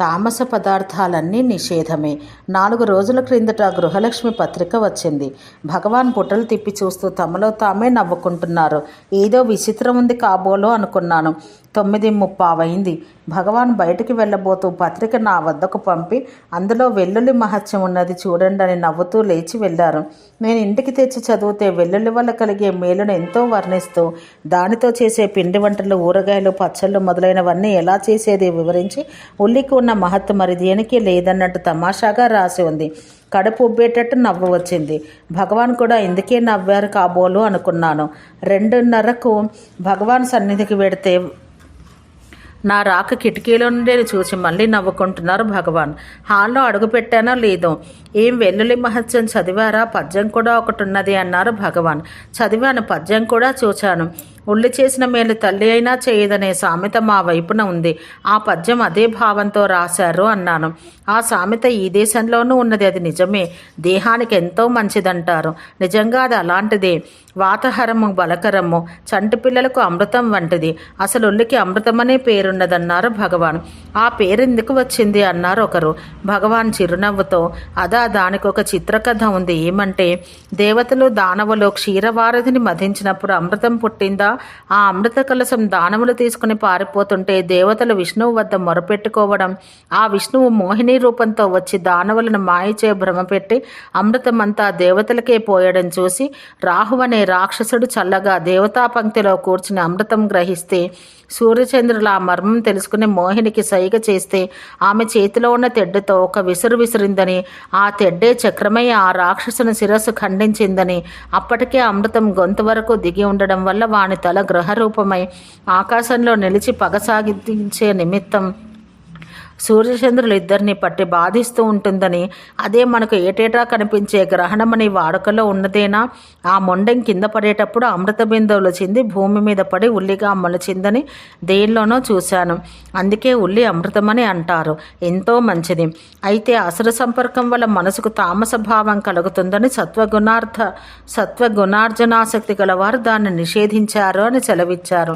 తామస పదార్థాలన్నీ నిషేధమే. నాలుగు రోజుల క్రిందట గృహలక్ష్మి పత్రిక వచ్చింది. భగవాన్ పుటలు తిప్పి చూస్తూ తమలో తామే నవ్వుకుంటున్నారు. ఏదో విచిత్రం ఉంది కాబోలో అనుకున్నాను. తొమ్మిది ముప్పావైంది. భగవాన్ బయటికి వెళ్ళబోతూ పత్రిక నా వద్దకు పంపి అందులో వెల్లుల్లి మహత్యం ఉన్నది చూడండి అని నవ్వుతూ లేచి వెళ్ళారు. నేను ఇంటికి తెచ్చి చదివితే వెల్లుల్లి వల్ల కలిగే మేలును ఎంతో వర్ణిస్తూ దానితో చేసే పిండి వంటలు ఊరగాయలు పచ్చళ్ళు మొదలైనవన్నీ ఎలా చేసేది వివరించి ఉల్లికి ఉన్న మహత్వం మరి దేనికి లేదన్నట్టు తమాషాగా రాసి ఉంది. కడుపు ఉబ్బేటట్టు నవ్వు వచ్చింది. భగవాన్ కూడా ఇందుకే నవ్వారు కాబోలు అనుకున్నాను. రెండున్నరకు భగవాన్ సన్నిధికి వెడితే నా రాక కిటికీలో నుండి చూసి మళ్ళీ నవ్వుకుంటున్నారు భగవాన్. హాల్లో అడుగు పెట్టానో లేదో? ఏం వెల్లుల్లి మహత్యం చదివారా? పద్యం కూడా ఒకటి ఉన్నది అన్నారు భగవాన్. చదివాను పద్యం కూడా చూచాను ఉల్లి చేసిన మేలు తల్లి అయినా చేయదనే సామెత మా వైపున ఉంది. ఆ పద్యం అదే భావంతో రాశారు అన్నాను. ఆ సామెత ఈ దేశంలోనూ ఉన్నది అది నిజమే. దేహానికి ఎంతో మంచిదంటారు. నిజంగా అది అలాంటిదే. వాతహరము బలకరము చంటి పిల్లలకు అమృతం వంటిది. అసలు ఉల్లికి అమృతమనే పేరున్నదన్నారు భగవాన్. ఆ పేరెందుకు వచ్చింది అన్నారు ఒకరు. భగవాన్ చిరునవ్వుతో అదా దానికి ఒక చిత్రకథ ఉంది. ఏమంటే దేవతలు దానవులు క్షీరవారధిని మధించినప్పుడు అమృతం పుట్టిందా? ఆ అమృత కలసం దానములు తీసుకుని పారిపోతుంటే దేవతలు విష్ణువు వద్ద మొరపెట్టుకోవడం ఆ విష్ణువు మోహిని రూపంతో వచ్చి దానవులను మాయచే భ్రమపెట్టి అమృతమంతా దేవతలకే పోయడం చూసి రాహు అనే రాక్షసుడు చల్లగా దేవతా పంక్తిలో కూర్చుని అమృతం గ్రహిస్తే సూర్యచంద్రుల ఆ మర్మం తెలుసుకుని మోహినికి సైగ చేస్తే ఆమె చేతిలో ఉన్న తెడ్డుతో ఒక విసురు విసిరిందని ఆ తెడ్డే చక్రమై ఆ రాక్షసుని శిరస్సు ఖండించిందని అప్పటికే అమృతం గొంతు వరకు దిగి ఉండడం వల్ల వాని తల గ్రహరూపమై ఆకాశంలో నిలిచి పగ సాగించే నిమిత్తం సూర్యచంద్రులు ఇద్దరిని పట్టి బాధిస్తూ ఉంటుందని అదే మనకు ఏటేటా కనిపించే గ్రహణమని వాడుకలో ఉన్నదేనా? ఆ మొండెం కింద పడేటప్పుడు అమృత బిందువులు చింది భూమి మీద పడి ఉల్లిగా మొలచిందని దేనిలోనో చూశాను. అందుకే ఉల్లి అమృతమని అంటారు. ఎంతో మంచిది. అయితే అసుర సంపర్కం వల్ల మనసుకు తామస భావం కలుగుతుందని సత్వగుణార్థ సత్వగుణార్జనాసక్తి గలవారు దాన్ని నిషేధించారు అని సెలవిచ్చారు.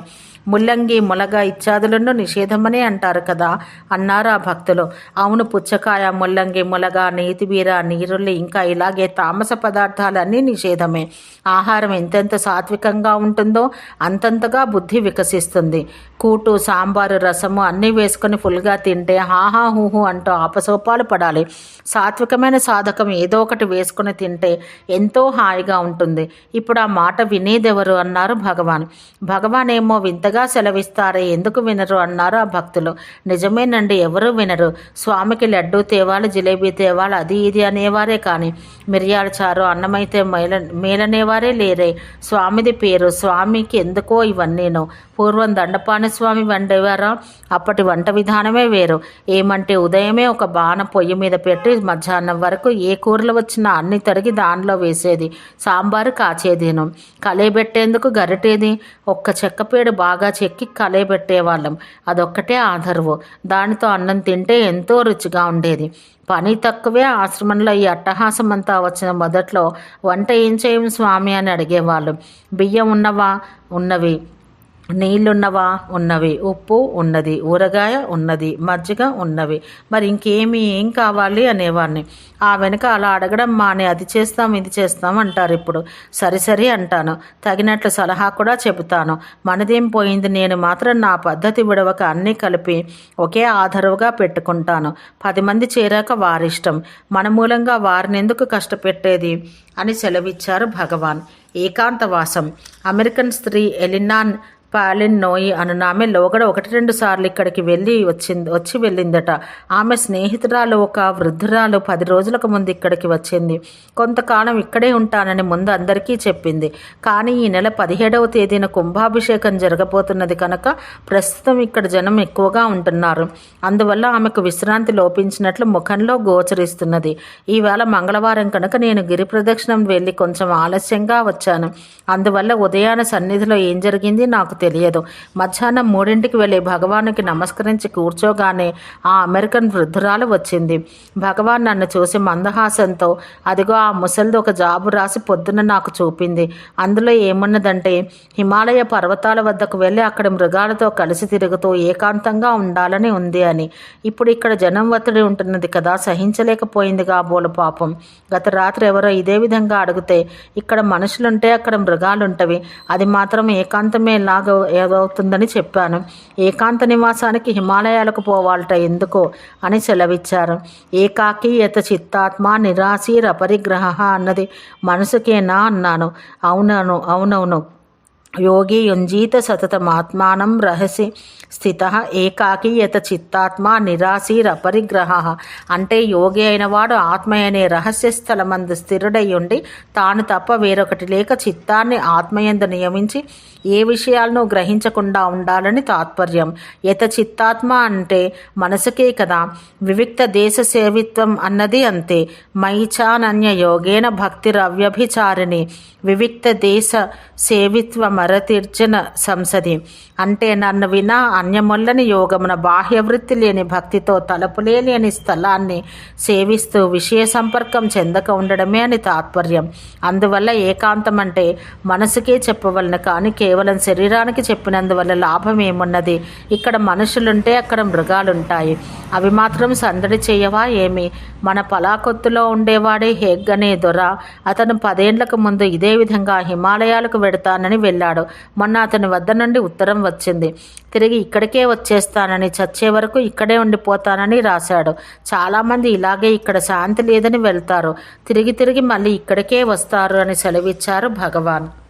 ముల్లంగి ములగ ఇత్యాదులను నిషేధమనే అంటారు కదా అన్నారు ఆ భక్తులు. అవును పుచ్చకాయ ముల్లంగి ములగ నేతిబీర నీరుల్లి ఇంకా ఇలాగే తామస పదార్థాలన్నీ నిషేధమే. ఆహారం ఎంతెంత సాత్వికంగా ఉంటుందో అంతంతగా బుద్ధి వికసిస్తుంది. కూటు సాంబారు రసము అన్నీ వేసుకొని ఫుల్గా తింటే హాహా హూహు అంటూ ఆపసోపాలు పడాలి. సాత్వికమైన సాధకం ఏదో ఒకటి వేసుకుని తింటే ఎంతో హాయిగా ఉంటుంది. ఇప్పుడు ఆ మాట వినేదెవరు అన్నారు భగవాన్. భగవాన్ ఏమో వింతగా సెలవిస్తారే. ఎందుకు వినరు? అన్నారు ఆ భక్తులు. నిజమేనండి ఎవరూ వినరు. స్వామికి లడ్డు తేవాలి జిలేబీ తేవాలి అది ఇది అనేవారే కానీ మిరియాల చారు అన్నమైతే మేల మేలనేవారే లేరే. స్వామిది పేరు స్వామికి ఎందుకో ఇవన్నీను. పూర్వం దండపాణి స్వామి వండేవారా? అప్పటి వంట విధానమే వేరు. ఏమంటే ఉదయమే ఒక బాణ పొయ్యి మీద పెట్టి మధ్యాహ్నం వరకు ఏ కూరలు వచ్చినా అన్ని తరిగి దానిలో వేసేది. సాంబారు కాచేదేను. కలియబెట్టేందుకు గరిటేది? ఒక్క చెక్కపేడు బాగా చెక్కి కలయబెట్టేవాళ్ళం అదొక్కటే ఆధర్వు దానితో అన్నం తింటే ఎంతో రుచిగా ఉండేది. పని తక్కువే ఆశ్రమంలో ఈ అట్టహాసం అంతా వచ్చిన మొదట్లో వంట ఏం చేయం స్వామి అని అడిగేవాళ్ళు. బియ్యం ఉన్నవా? ఉన్నవి. నీళ్ళున్నవా ఉన్నవి. ఉప్పు ఉన్నది. ఊరగాయ ఉన్నది. మజ్జిగ ఉన్నవి. మరి ఇంకేమి ఏం కావాలి అనేవాడిని ఆ వెనుక అలా అడగడం మానే. అది చేస్తాం ఇది చేస్తాం అంటారు ఇప్పుడు. సరి సరి అంటాను. తగినట్లు సలహా కూడా చెబుతాను. మనదేం పోయింది? నేను మాత్రం నా పద్ధతి విడవక అన్నీ కలిపి ఒకే ఆధారువుగా పెట్టుకుంటాను. పది మంది చేరాక వారిష్టం. మన మూలంగా వారిని ఎందుకు కష్టపెట్టేది? అని సెలవిచ్చారు భగవాన్. ఏకాంతవాసం. అమెరికన్ స్త్రీ ఎలినాన్ పాలిన్ నోయి అను ఆమె లోగడ ఒకటి రెండు సార్లు ఇక్కడికి వెళ్ళి వచ్చింది వచ్చి వెళ్ళిందట. ఆమె స్నేహితురాలు ఒక వృద్ధురాలు పది రోజులకు ముందు ఇక్కడికి వచ్చింది. కొంతకాలం ఇక్కడే ఉంటానని ముందు అందరికీ చెప్పింది. కానీ ఈ నెల పదిహేడవ తేదీన కుంభాభిషేకం జరగబోతున్నది కనుక ప్రస్తుతం ఇక్కడ జనం ఎక్కువగా ఉంటున్నారు. అందువల్ల ఆమెకు విశ్రాంతి లోపించినట్లు ముఖంలో గోచరిస్తున్నది. ఈవేళ మంగళవారం కనుక నేను గిరి ప్రదక్షిణం వెళ్ళి కొంచెం ఆలస్యంగా వచ్చాను. అందువల్ల ఉదయాన సన్నిధిలో ఏం జరిగింది నాకు తెలియదు. మధ్యాహ్నం మూడింటికి వెళ్ళి భగవానుకి నమస్కరించి కూర్చోగానే ఆ అమెరికన్ వృద్ధురాలు వచ్చింది. భగవాన్ నన్ను చూసి మందహాసంతో అదిగో ఆ ముసలిది ఒక జాబు రాసి పొద్దున నాకు చూపింది. అందులో ఏమున్నదంటే హిమాలయ పర్వతాల వద్దకు వెళ్ళి అక్కడ మృగాలతో కలిసి తిరుగుతూ ఏకాంతంగా ఉండాలని ఉంది అని. ఇప్పుడు ఇక్కడ జనం ఒత్తిడి ఉంటున్నది కదా సహించలేకపోయింది కాబోలు పాపం. గత రాత్రి ఎవరో ఇదే విధంగా అడిగితే ఇక్కడ మనుషులుంటే అక్కడ మృగాలుంటవి. అది మాత్రం ఏకాంతమే లాగా ఏదో ఏదవుతుందని చెప్పాను. ఏకాంత నివాసానికి హిమాలయాలకు పోవాలట ఎందుకో అని సెలవిచ్చారు. ఏకాకి యత చిత్తాత్మ నిరాశీర పరిగ్రహ అన్నది మనసుకేనా అన్నాను. అవునను అవునవును. యోగి యుంజీత సతతమాత్మానం రహసి స్థిత ఏకాకి యత చిత్తాత్మ నిరాశీరపరిగ్రహ అంటే యోగి అయినవాడు ఆత్మ అనే రహస్య స్థలమందు స్థిరుడై ఉండి తాను తప్ప వేరొకటి లేక చిత్తాన్ని ఆత్మయందు నియమించి ఏ విషయాలను గ్రహించకుండా ఉండాలని తాత్పర్యం. యత చిత్తాత్మ అంటే మనసుకే కదా వివిక్త దేశ సేవిత్వం అన్నది అంతే. మైచానన్య యోగేన భక్తిరవ్యభిచారిణి. వివిక్త దేశ సేవిత్వం మరతీర్చిన సంసది. అంటే నన్ను వినా అన్యమొల్లని యోగమున బాహ్యవృత్తి లేని భక్తితో తలుపులేని లేని స్థలాన్ని సేవిస్తూ విషయ సంపర్కం చెందక ఉండడమే అని తాత్పర్యం. అందువల్ల ఏకాంతం అంటే మనసుకే చెప్పవలన కానీ కేవలం శరీరానికి చెప్పినందువల్ల లాభం ఏమున్నది ఇక్కడ మనుషులుంటే అక్కడ మృగాలుంటాయి. అవి మాత్రం సందడి చేయవా ఏమి? మన పలాకొత్తులో ఉండేవాడే హెగ్ అనే దొర అతను పదేండ్లకు ముందు ఇదే విధంగా హిమాలయాలకు వెడతానని వెళ్ళాడు మొన్న అతని వద్ద నుండి ఉత్తరం వచ్చింది. తిరిగి ఇక్కడికే వచ్చేస్తానని చచ్చే వరకు ఇక్కడే ఉండిపోతానని రాశాడు. చాలామంది ఇలాగే ఇక్కడ శాంతి లేదని వెళ్తారు. తిరిగి తిరిగి మళ్ళీ ఇక్కడికే వస్తారు అని సెలవిచ్చారు భగవాన్.